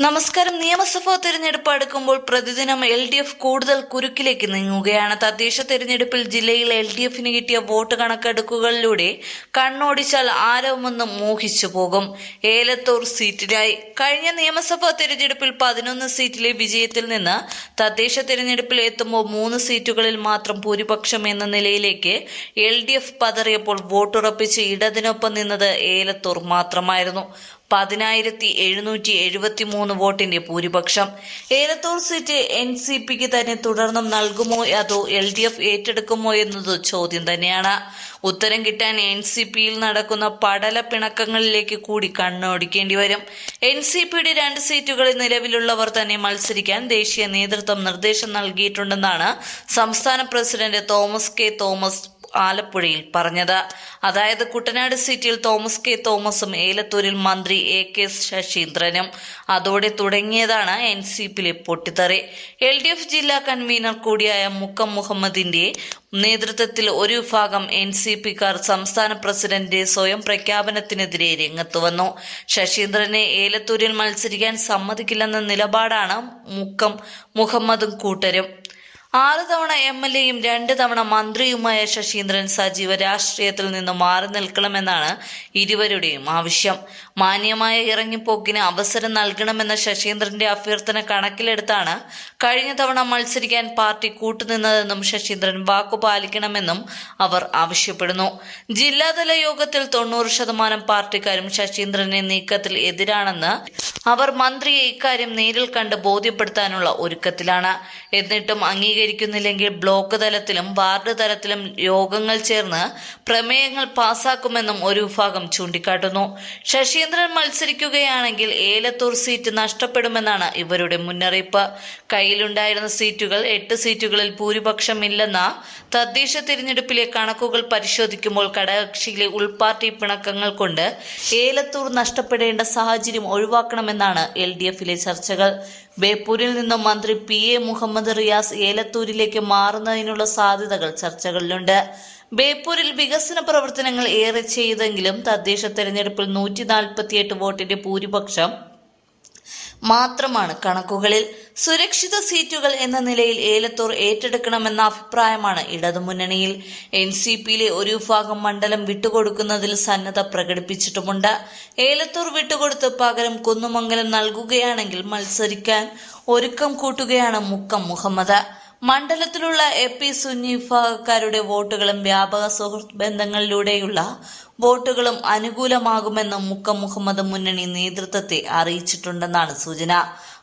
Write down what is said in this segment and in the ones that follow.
നമസ്കാരം. നിയമസഭാ തെരഞ്ഞെടുപ്പ് അടുക്കുമ്പോൾ പ്രതിദിനം എൽ ഡി എഫ് കൂടുതൽ കുരുക്കിലേക്ക് നീങ്ങുകയാണ്. തദ്ദേശ തെരഞ്ഞെടുപ്പിൽ ജില്ലയിൽ എൽ ഡി എഫിന് കിട്ടിയ വോട്ട് കണക്കെടുക്കുകളിലൂടെ കണ്ണോടിച്ചാൽ ആരവമൊന്നും മോഹിച്ചു പോകും. ഏലത്തൂർ സീറ്റിനായി കഴിഞ്ഞ നിയമസഭാ തെരഞ്ഞെടുപ്പിൽ പതിനൊന്ന് സീറ്റിലെ വിജയത്തിൽ നിന്ന് തദ്ദേശ തെരഞ്ഞെടുപ്പിൽ എത്തുമ്പോൾ മൂന്ന് സീറ്റുകളിൽ മാത്രം ഭൂരിപക്ഷം എന്ന നിലയിലേക്ക് എൽ ഡി എഫ് പതറിയപ്പോൾ വോട്ടുറപ്പിച്ച് ഇടതിനൊപ്പം നിന്നത് ഏലത്തൂർ മാത്രമായിരുന്നു. പതിനായിരത്തി എഴുന്നൂറ്റി എഴുപത്തി മൂന്ന് വോട്ടിന്റെ ഭൂരിപക്ഷം. ഏലത്തൂർ സീറ്റ് എൻ സി പിക്ക് തന്നെ തുടർന്നും നൽകുമോ? അതോ എൽ ഡി എഫ് ഏറ്റെടുക്കുമോ എന്നത് ചോദ്യം തന്നെയാണ്. ഉത്തരം കിട്ടാൻ എൻ സി പിയിൽ നടക്കുന്ന പടല പിണക്കങ്ങളിലേക്ക് കൂടി കണ്ണോടിക്കേണ്ടി വരും. എൻ സി പിയുടെ രണ്ട് സീറ്റുകളിൽ നിലവിലുള്ളവർ തന്നെ മത്സരിക്കാൻ ദേശീയ നേതൃത്വം നിർദ്ദേശം നൽകിയിട്ടുണ്ടെന്നാണ് സംസ്ഥാന പ്രസിഡന്റ് തോമസ് കെ തോമസ് ആലപ്പുഴയിൽ പറഞ്ഞത്. അതായത് കുട്ടനാട് സീറ്റിൽ തോമസ് കെ തോമസും ഏലത്തൂരിൽ മന്ത്രി എ കെ ശശീന്ദ്രനും. അതോടെ തുടങ്ങിയതാണ് എൻ സി പിയിലെ പൊട്ടിത്തെറി. എൽ ഡി എഫ് ജില്ലാ കൺവീനർ കൂടിയായ മുക്കം മുഹമ്മദിന്റെ നേതൃത്വത്തിൽ ഒരു വിഭാഗം എൻ സി പിക്കാർ സംസ്ഥാന പ്രസിഡന്റ് സ്വയം പ്രഖ്യാപനത്തിനെതിരെ രംഗത്തു വന്നു. ശശീന്ദ്രനെ ഏലത്തൂരിൽ മത്സരിക്കാൻ സമ്മതിക്കില്ലെന്ന നിലപാടാണ് മുക്കം മുഹമ്മദും കൂട്ടരും. ആറ് തവണ എം എൽ എയും രണ്ട് തവണ മന്ത്രിയുമായ ശശീന്ദ്രൻ സജീവ രാഷ്ട്രീയത്തിൽ നിന്ന് മാറി നിൽക്കണമെന്നാണ് ഇരുവരുടെയും ആവശ്യം. മാന്യമായ ഇറങ്ങിപ്പോക്കിന് അവസരം നൽകണമെന്ന ശശീന്ദ്രന്റെ അഭ്യർത്ഥന കണക്കിലെടുത്താണ് കഴിഞ്ഞ തവണ മത്സരിക്കാൻ പാർട്ടി കൂട്ടുനിന്നതെന്നും ശശീന്ദ്രൻ വാക്കു പാലിക്കണമെന്നും അവർ ആവശ്യപ്പെടുന്നു. ജില്ലാതല യോഗത്തിൽ തൊണ്ണൂറ് ശതമാനം പാർട്ടിക്കാരും ശശീന്ദ്രന്റെ നീക്കത്തിൽ എതിരാണെന്ന് അവർ മന്ത്രിയെ ഇക്കാര്യം നേരിൽ കണ്ട് ബോധ്യപ്പെടുത്താനുള്ള ഒരുക്കത്തിലാണ്. എന്നിട്ടും അംഗീകരിക്കുന്നില്ലെങ്കിൽ ബ്ലോക്ക് തലത്തിലും വാർഡ് തലത്തിലും യോഗങ്ങൾ ചേർന്ന് പ്രമേയങ്ങൾ പാസാക്കുമെന്നും ഒരു വിഭാഗം ചൂണ്ടിക്കാട്ടുന്നു. ശശീന്ദ്രൻ മത്സരിക്കുകയാണെങ്കിൽ ഏലത്തൂർ സീറ്റ് നഷ്ടപ്പെടുമെന്നാണ് ഇവരുടെ മുന്നറിയിപ്പ്. കയ്യിലുണ്ടായിരുന്ന സീറ്റുകൾ എട്ട് സീറ്റുകളിൽ ഭൂരിപക്ഷമില്ലെന്ന തദ്ദേശ തിരഞ്ഞെടുപ്പിലെ കണക്കുകൾ പരിശോധിക്കുമ്പോൾ ഘടകകക്ഷിയിലെ ഉൾപാർട്ടി പിണക്കങ്ങൾ കൊണ്ട് ഏലത്തൂർ നഷ്ടപ്പെടേണ്ട സാഹചര്യം ഒഴിവാക്കണമെന്നാണ് എൽ ഡി എഫിലെ ചർച്ചകൾ. ബേപ്പൂരിൽ നിന്നും മന്ത്രി പി എ മുഹമ്മദ് റിയാസ് ഏലത്തൂരിലേക്ക് മാറുന്നതിനുള്ള സാധ്യതകൾ ചർച്ചകളിലുണ്ട്. ബേപ്പൂരിൽ വികസന പ്രവർത്തനങ്ങൾ ഏറെ ചെയ്തെങ്കിലും തദ്ദേശ തെരഞ്ഞെടുപ്പിൽ നൂറ്റി നാൽപ്പത്തിയെട്ട് വോട്ടിന്റെ ഭൂരിപക്ഷം മാത്രമാണ് കണക്കുകളിൽ. സുരക്ഷിത സീറ്റുകൾ എന്ന നിലയിൽ ഏലത്തൂർ ഏറ്റെടുക്കണമെന്ന അഭിപ്രായമാണ് ഇടതുമുന്നണിയിൽ. എൻ സി പിയിലെ ഒരു വിഭാഗം മണ്ഡലം വിട്ടുകൊടുക്കുന്നതിൽ സന്നദ്ധ പ്രകടിപ്പിച്ചിട്ടുമുണ്ട്. ഏലത്തൂർ വിട്ടുകൊടുത്ത് പകരം കുന്നുമംഗലം നൽകുകയാണെങ്കിൽ മത്സരിക്കാൻ ഒരുക്കം കൂട്ടുകയാണ് മുക്കം മുഹമ്മദ്. മണ്ഡലത്തിലുള്ള എ പി സുന്നി വിഭാഗക്കാരുടെ വോട്ടുകളും വ്യാപക സുഹൃത്ത് ബന്ധങ്ങളിലൂടെയുള്ള വോട്ടുകളും അനുകൂലമാകുമെന്ന് മുക്കം മുഹമ്മദ് മുന്നണി നേതൃത്വത്തെ അറിയിച്ചിട്ടുണ്ടെന്നാണ് സൂചന.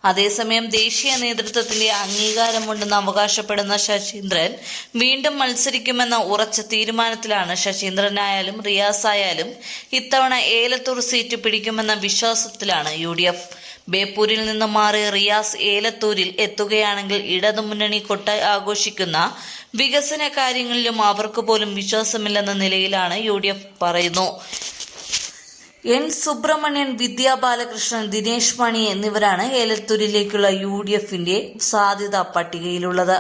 അതേസമയം ദേശീയ നേതൃത്വത്തിന്റെ അംഗീകാരമുണ്ടെന്ന് അവകാശപ്പെടുന്ന ശശീന്ദ്രൻ വീണ്ടും മത്സരിക്കുമെന്ന ഉറച്ച തീരുമാനത്തിലാണ് ശശീന്ദ്രനായാലും റിയാസായാലും ഇത്തവണ ഏലത്തൂർ സീറ്റ് പിടിക്കുമെന്ന വിശ്വാസത്തിലാണ് യു ബേപ്പൂരിൽ നിന്ന് മാറി റിയാസ് ഏലത്തൂരിൽ എത്തുകയാണെങ്കിൽ ഇടതുമുന്നണി കൊട്ട ആഘോഷിക്കുന്ന വികസന കാര്യങ്ങളിലും അവർക്ക് പോലും വിശ്വാസമില്ലെന്ന നിലയിലാണ് യു പറയുന്നു. എൻ സുബ്രഹ്മണ്യൻ വിദ്യാ ബാലകൃഷ്ണൻ ദിനേശ് മണി എന്നിവരാണ് ഏലത്തൂരിലേക്കുള്ള യു ഡി എഫിന്റെ സാധ്യതാ പട്ടികയിലുള്ളത്.